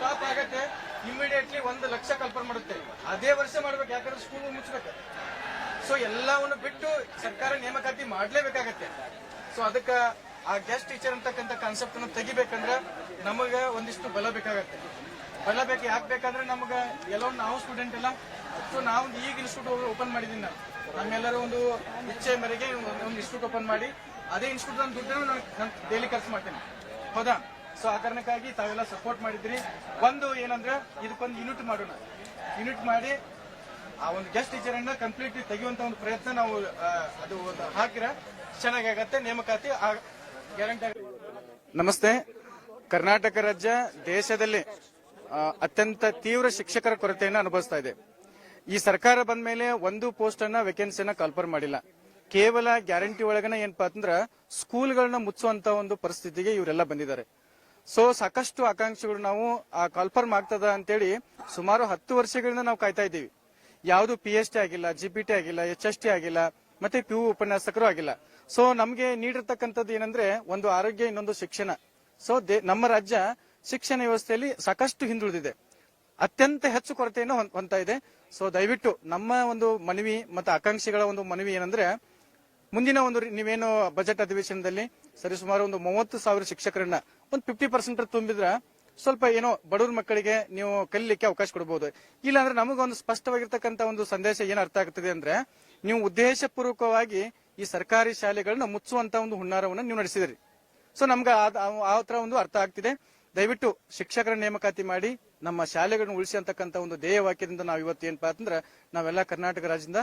Stop ಆಗತ್ತೆ immediately ಒಂದು ಲಕ್ಷ ಕಲ್ಪನೆ ಮಾಡುತ್ತೆ. ಅದೇ ವರ್ಷ ಮಾಡ್ಬೇಕು, ಯಾಕಂದ್ರೆ ಸ್ಕೂಲ್ ಮುಚ್ಚಬೇಕು ಸೊ ಎಲ್ಲವನ್ನು ಬಿಟ್ಟು ಸರ್ಕಾರ ನೇಮಕಾತಿ ಮಾಡಲೇಬೇಕಾಗತ್ತೆ. ಸೊ ಅದಕ್ಕೆ ಆ ಗೆಸ್ಟ್ ಟೀಚರ್ ಅಂತಕ್ಕಂಥ ಕಾನ್ಸೆಪ್ಟ್ ಅನ್ನು ತೆಗಿಬೇಕಂದ್ರೆ ನಮಗ ಒಂದಿಷ್ಟು ಬಲ ಬೇಕಾಗತ್ತೆ. ಬಲ ಬೇಕು, ಯಾಕೆ ಬೇಕಂದ್ರೆ ನಮಗ ಎಲ್ಲೋ ನಾವು ಸ್ಟೂಡೆಂಟ್ ಎಲ್ಲ ಸೊ ನಾವು ಈಗ ಇನ್ಸ್ಟಿಟ್ಯೂಟ್ ಓಪನ್ ಮಾಡಿದೀನಿ ನಾನು. ನಮ್ಮೆಲ್ಲರೂ ಒಂದು ಇಚ್ಛೆ ಮೇರೆಗೆ ಒಂದು ಇನ್ಸ್ಟಿಟ್ಯೂಟ್ ಓಪನ್ ಮಾಡಿ, ಅದೇ ಇನ್ಸ್ಟಿಟ್ಯೂಟ್ ನನ್ನ ದುಡ್ಡನ್ನು ನಾನು ಡೈಲಿ ಖರ್ಚು ಮಾಡ್ತೇನೆ. ಹೌದಾ? ಸೊ ಆ ಕಾರಣಕ್ಕಾಗಿ ತಾವೆಲ್ಲ ಸಪೋರ್ಟ್ ಮಾಡಿದ್ರಿ. ಒಂದು ಏನಂದ್ರೆ ಇದಕ್ಕೊಂದು ಯೂನಿಟ್ ಮಾಡೋಣ. ಯೂನಿಟ್ ಮಾಡಿ, ಆ ಒಂದು ಗೆಸ್ಟ್ ಟೀಚರ್ ಅನ್ನ ಕಂಪ್ಲೀಟ್ ತೆಗೆಯುವಂತ ಒಂದು ಪ್ರಯತ್ನ ನಾವು ಅದು ಒಂದು ಹಾಕಿರ ಚೆನ್ನಾಗಾಗತ್ತೆ ನೇಮಕಾತಿ ಗ್ಯಾರಂಟಿ ನಮಸ್ತೆ. ಕರ್ನಾಟಕ ರಾಜ್ಯ ದೇಶದಲ್ಲಿ ಅತ್ಯಂತ ತೀವ್ರ ಶಿಕ್ಷಕರ ಕೊರತೆಯನ್ನು ಅನುಭವಿಸ್ತಾ ಇದೆ. ಈ ಸರ್ಕಾರ ಬಂದ ಮೇಲೆ ಒಂದು ಪೋಸ್ಟ್ ಅನ್ನ ವೇಕೆನ್ಸಿ ಅನ್ನ ಕಲ್ಪರ್ ಮಾಡಿಲ್ಲ. ಕೇವಲ ಗ್ಯಾರಂಟಿ ಒಳಗನ ಏನಪ್ಪಾ ಅಂತಂದ್ರ ಸ್ಕೂಲ್ಗಳನ್ನ ಮುಚ್ಚುವಂತ ಒಂದು ಪರಿಸ್ಥಿತಿಗೆ ಇವರೆಲ್ಲ ಬಂದಿದ್ದಾರೆ. ಸೊ ಸಾಕಷ್ಟು ಆಕಾಂಕ್ಷಿಗಳು ನಾವು ಆ ಕಾಲ್ಫರ್ಮ್ ಆಗ್ತದ ಅಂತೇಳಿ ಸುಮಾರು ಹತ್ತು ವರ್ಷಗಳಿಂದ ನಾವು ಕಾಯ್ತಾ ಇದ್ದೀವಿ. ಯಾವುದು ಪಿ ಎಚ್ ಟಿ ಆಗಿಲ್ಲ ಜಿ ಪಿ ಟಿ ಆಗಿಲ್ಲ ಎಚ್ ಎಸ್ ಟಿ ಆಗಿಲ್ಲ, ಮತ್ತೆ ಪಿ ಯು ಉಪನ್ಯಾಸಕರು ಆಗಿಲ್ಲ. ಸೊ ನಮಗೆ ನೀಡಿರ್ತಕ್ಕಂಥದ್ದು ಏನಂದ್ರೆ ಒಂದು ಆರೋಗ್ಯ, ಇನ್ನೊಂದು ಶಿಕ್ಷಣ. ಸೊ ನಮ್ಮ ರಾಜ್ಯ ಶಿಕ್ಷಣ ವ್ಯವಸ್ಥೆಯಲ್ಲಿ ಸಾಕಷ್ಟು ಹಿಂದುಳಿದಿದೆ. ಅತ್ಯಂತ ಹೆಚ್ಚು ಕೊರತೆಯನ್ನು ಹೊಂದ್- ಹೊಂದ್ತಾ ಇದೆ. ಸೊ ದಯವಿಟ್ಟು ನಮ್ಮ ಒಂದು ಮನವಿ ಮತ್ತು ಆಕಾಂಕ್ಷಿಗಳ ಒಂದು ಮನವಿ ಏನಂದ್ರೆ ಮುಂದಿನ ಒಂದು ನೀವೇನು ಬಜೆಟ್ ಅಧಿವೇಶನದಲ್ಲಿ ಸರಿಸುಮಾರು ಒಂದು ಮೂವತ್ತು ಸಾವಿರ ಶಿಕ್ಷಕರನ್ನ ಒಂದು ಫಿಫ್ಟಿ ಪರ್ಸೆಂಟ್ ತುಂಬಿದ್ರ ಸ್ವಲ್ಪ ಏನೋ ಬಡವ್ರ ಮಕ್ಕಳಿಗೆ ನೀವು ಕಲಿಲಿಕ್ಕೆ ಅವಕಾಶ ಕೊಡಬಹುದು ಇಲ್ಲಾಂದ್ರೆ ನಮಗೊಂದು ಸ್ಪಷ್ಟವಾಗಿರ್ತಕ್ಕಂಥ ಒಂದು ಸಂದೇಶ ಏನು ಅರ್ಥ ಆಗ್ತದೆ ಅಂದ್ರೆ ನೀವು ಉದ್ದೇಶಪೂರ್ವಕವಾಗಿ ಈ ಸರ್ಕಾರಿ ಶಾಲೆಗಳನ್ನ ಮುಚ್ಚುವಂತ ಒಂದು ಹುನ್ನಾರವನ್ನು ನೀವು ನಡೆಸಿದಿರಿ. ಸೊ ನಮ್ಗೆ ಆ- ಒಂದು ಅರ್ಥ ಆಗ್ತಿದೆ. ದಯವಿಟ್ಟು ಶಿಕ್ಷಕರ ನೇಮಕಾತಿ ಮಾಡಿ, ನಮ್ಮ ಶಾಲೆಗಳನ್ನು ಉಳಿಸಿ ಅಂತಕ್ಕಂಥ ಒಂದು ಧ್ಯೇಯ ವಾಕ್ಯದಿಂದ ನಾವು ಇವತ್ತು ಏನಪ್ಪಾ ಅಂದ್ರೆ ನಾವೆಲ್ಲ ಕರ್ನಾಟಕ ರಾಜ್ಯದಿಂದ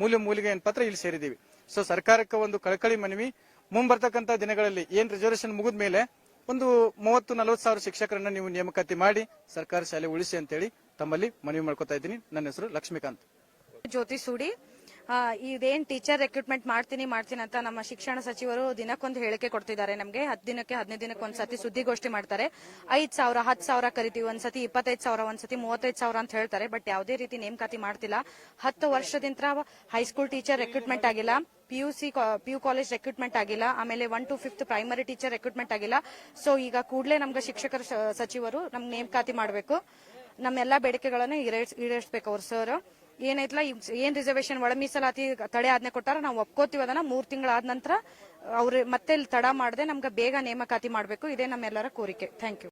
ಮೂಲೆ ಮೂಲಿಗೆ ಏನು ಪತ್ರ ಇಲ್ಲಿ ಸೇರಿದೀವಿ ಸೊ ಸರ್ಕಾರಕ್ಕೆ ಒಂದು ಕಳಕಳಿ ಮನವಿ. ಮುಂಬರ್ತಕ್ಕಂಥ ದಿನಗಳಲ್ಲಿ ಏನ್ ರಿಸರ್ವೇಶನ್ ಮುಗಿದ ಮೇಲೆ ಒಂದು ಮೂವತ್ತು, ನಲವತ್ತು ಸಾವಿರ ಶಿಕ್ಷಕರನ್ನ ನೀವು ನೇಮಕಾತಿ ಮಾಡಿ ಸರ್ಕಾರಿ ಶಾಲೆ ಉಳಿಸಿ ಅಂತೇಳಿ ತಮ್ಮಲ್ಲಿ ಮನವಿ ಮಾಡ್ಕೊತಾ ಇದ್ದೀನಿ. ನನ್ನ ಹೆಸರು ಲಕ್ಷ್ಮೀಕಾಂತ್. ಜ್ಯೋತಿ ಸೂಡಿ. ಇದೇನ್ ಟೀಚರ್ ರೆಕ್ರೂಟ್ಮೆಂಟ್ ಮಾಡ್ತೀನಿ ಮಾಡ್ತೀನಿ ಅಂತ ನಮ್ಮ ಶಿಕ್ಷಣ ಸಚಿವರು ದಿನಕ್ಕೊಂದು ಹೇಳಿಕೆ ಕೊಡ್ತಿದ್ದಾರೆ ನಮಗೆ. ಹತ್ತು ದಿನಕ್ಕೆ, ಹದಿನೈದು ದಿನಕ್ಕೆ ಒಂದ್ಸತಿ ಸುದ್ದಿಗೋಷ್ಠಿ ಮಾಡ್ತಾರೆ. ಐದ್ ಸಾವಿರ, ಹತ್ತು ಸಾವಿರ ಕರಿತೀವಿ. ಒಂದ್ಸತಿ ಇಪ್ಪತ್ತೈದು ಸಾವಿರ, ಒಂದ್ಸತಿ ಮೂವತ್ತೈದು ಸಾವಿರ ಅಂತ ಹೇಳ್ತಾರೆ. ಬಟ್ ಯಾವುದೇ ರೀತಿ ನೇಮಕಾತಿ ಮಾಡ್ತಿಲ್ಲ. ಹತ್ತು ವರ್ಷದಿಂದ ಹೈಸ್ಕೂಲ್ ಟೀಚರ್ ರೆಕ್ರೂಟ್ಮೆಂಟ್ ಆಗಿಲ್ಲ. P U C P U college recruitment ಆಗಿಲ್ಲ. ಆಮೇಲೆ one to fifth primary teacher recruitment ಆಗಿಲ್ಲ. ಸೊ ಈಗ ಕೂಡಲೇ ನಮ್ಗೆ ಶಿಕ್ಷಕರ ಸಚಿವರು ನಮ್ಗೆ ನೇಮಕಾತಿ ಮಾಡಬೇಕು. ನಮ್ಮೆಲ್ಲಾ ಬೇಡಿಕೆಗಳನ್ನು ಈಡೇರ್ಸ್- ಈಡೇರಿಸ್ಬೇಕು ಅವ್ರು ಸರ್ ಏನೈತ್ಲ ಏನ್ ರಿಸರ್ವೇಶನ್ ಒಳ ಮೀಸಲಾತಿ ತಡೆ ಆಜ್ಞೆ ಕೊಟ್ಟಾರ ನಾವು ಒಪ್ಕೋತೀವಿ ಅದನ್ನ ಮೂರ್ ತಿಂಗಳಾದ ನಂತರ ಅವ್ರು ಮತ್ತೆ ಇಲ್ಲಿ ತಡ ಮಾಡದೆ ನಮ್ಗೆ ಬೇಗ ನೇಮಕಾತಿ ಮಾಡಬೇಕು. ಇದೇ ನಮ್ಮೆಲ್ಲರ ಕೋರಿಕೆ. Thank you